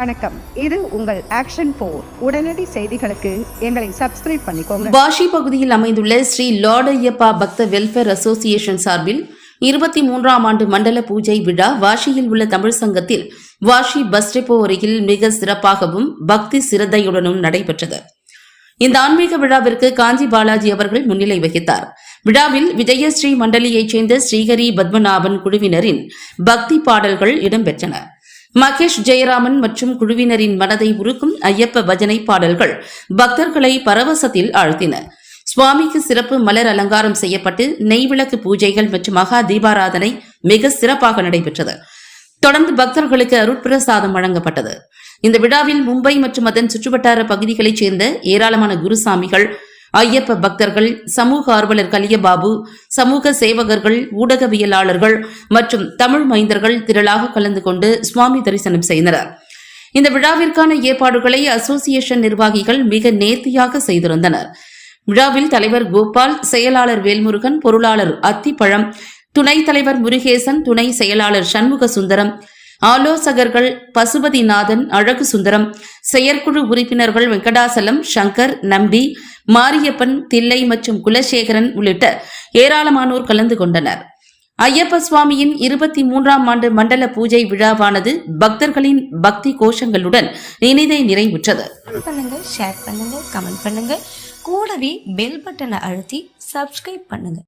வணக்கம். இது உங்கள் ஆக்ஷன் போர் உடனடி செய்திகளுக்கு எங்களை சப்ஸ்கிரைப் பண்ணிக்கோங்க. வாஷி பகுதியில் அமைந்துள்ள ஸ்ரீ லார்டையப்பா பக்த வெல்ஃபேர் அசோசியேஷன் சார்பில் இருபத்தி மூன்றாம் ஆண்டு மண்டல பூஜை விழா வாஷியில் உள்ள தமிழ் சங்கத்தில் வாஷி பஸ் டெப்போ அருகில் மிக சிறப்பாகவும் பக்தி சிரத்தையுடனும் நடைபெற்றது. இந்த ஆன்மீக விழாவிற்கு காஞ்சி பாலாஜி அவர்கள் முன்னிலை வகித்தார். விழாவில் விஜயஸ்ரீ மண்டலியைச் சேர்ந்த ஸ்ரீஹரி பத்மநாபன் குழுவினரின் பக்தி பாடல்கள் இடம்பெற்றன. மகேஷ் ஜெயராமன் மற்றும் குழுவினரின் மனதை உருக்கும் ஐயப்ப பஜனை பாடல்கள் பக்தர்களை பரவசத்தில் ஆழ்த்தின. சுவாமிக்கு சிறப்பு மலர் அலங்காரம் செய்யப்பட்டு நெய்விளக்கு பூஜைகள் மற்றும் மகா தீபாராதனை மிக சிறப்பாக நடைபெற்றது. தொடர்ந்து பக்தர்களுக்கு அருட்பிரசாதம் வழங்கப்பட்டது. இந்த விழாவில் மும்பை மற்றும் அதன் சுற்றுவட்டார பகுதிகளைச் சேர்ந்த ஏராளமான குருசாமிகள் ஐயப்ப பக்தர்கள் சமூக ஆர்வலர் கலியபாபு சமூக சேவகர்கள் ஊடகவியலாளர்கள் மற்றும் தமிழ் மைந்தர்கள் திரளாக கலந்து கொண்டு சுவாமி தரிசனம் செய்தனர். இந்த விழாவிற்கான ஏற்பாடுகளை அசோசியேஷன் நிர்வாகிகள் மிக நேர்த்தியாக செய்திருந்தனர். விழாவில் தலைவர் கோபால் செயலாளர் வேல்முருகன் பொருளாளர் அத்திப்பழம் துணைத் தலைவர் முருகேசன் துணை செயலாளர் சண்முக சுந்தரம் ஆலோசகர்கள் பசுபதிநாதன் அழகு சுந்தரம் செயற்குழு உறுப்பினர்கள் வெங்கடாசலம் சங்கர் நம்பி மாரியப்பன் தில்லை மற்றும் குலசேகரன் உள்ளிட்ட ஏராளமானோர் கலந்து கொண்டனர். ஐயப்ப சுவாமியின் இருபத்தி மூன்றாம் ஆண்டு மண்டல பூஜை விழாவானது பக்தர்களின் பக்தி கோஷங்களுடன் நினைதை நிறைவுற்றது. பண்ணுங்க ஷேர் பண்ணுங்க கமெண்ட் பண்ணுங்க. கூடவே பெல் பட்டனை அழுத்தி சப்ஸ்கிரைப் பண்ணுங்க.